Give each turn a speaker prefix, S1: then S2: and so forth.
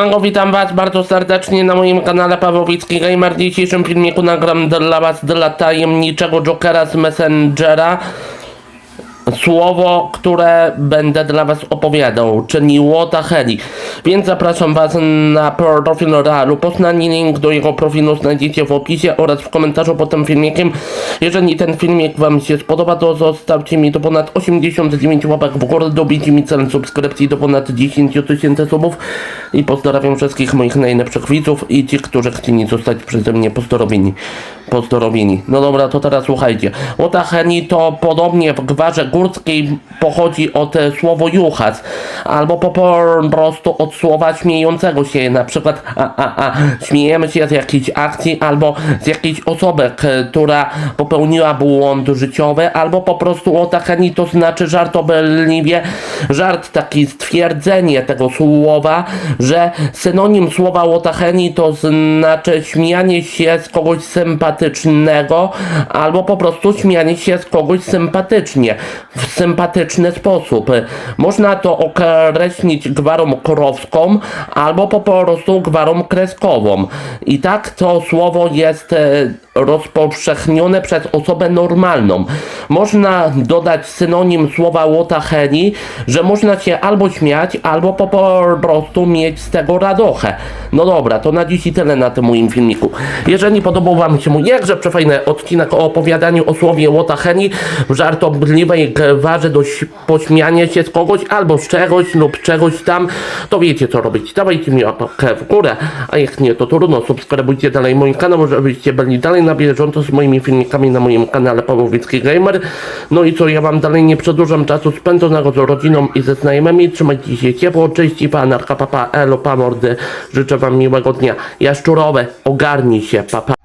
S1: Siemanko, witam was bardzo serdecznie na moim kanale Pawłowicki Gamer. W dzisiejszym filmiku nagram dla was dla tajemniczego Jokera z Messengera słowo, które będę dla was opowiadał, czyli Łota Heli. Więc zapraszam was na profil Realu Poznań. Link do jego profilu znajdziecie w opisie oraz w komentarzu pod tym filmikiem. Jeżeli ten filmik wam się spodoba, to zostawcie mi do ponad 89 łapek w górę, dobicie mi cel subskrypcji do ponad 10 tysięcy subów i pozdrawiam wszystkich moich najlepszych widzów i ci, którzy chcieli zostać przeze mnie pozdrowieni. Pozdrowieni. No dobra, to teraz słuchajcie. Heli to podobnie w gwarze górskiej pochodzi od słowo juchas, albo po, prostu od słowa śmiejącego się, na przykład a, a, a, śmiejemy się z jakiejś akcji, albo z jakiejś osoby, która popełniła błąd życiowy, albo po prostu Heli to znaczy żartobliwie, żart taki stwierdzenie tego słowa, że synonim słowa Heli to znaczy śmianie się z kogoś sympatycznego, albo po prostu śmianie się z kogoś sympatycznie, w sympatyczny sposób. Można to określić gwarą krowską, albo po prostu gwarą kreskową. I tak to słowo jest e, rozpowszechnione przez osobę normalną. Można dodać synonim słowa łota heli, że można się albo śmiać, albo po prostu mieć z tego radochę. No dobra, to na dziś i tyle na tym moim filmiku. Jeżeli podobał Wam się mój jakże przefajny odcinek o opowiadaniu o słowie łota heli w żartobliwej gwarze do pośmiania się z kogoś albo z czegoś lub czegoś tam, to wiecie co robić. Dawajcie mi łapkę w górę, a jak nie, to trudno. Subskrybujcie dalej mój kanał, żebyście byli dalej na bieżąco z moimi filmikami na moim kanale Pawłowicki Gamer. No i co, ja Wam dalej nie przedłużam czasu spędzonego z rodziną i ze znajomymi. Trzymajcie się ciepło, cześć i panarka, papa, elo, pa mordy. Życzę Wam miłego dnia. Jaszczurowe, ogarnij się, papa.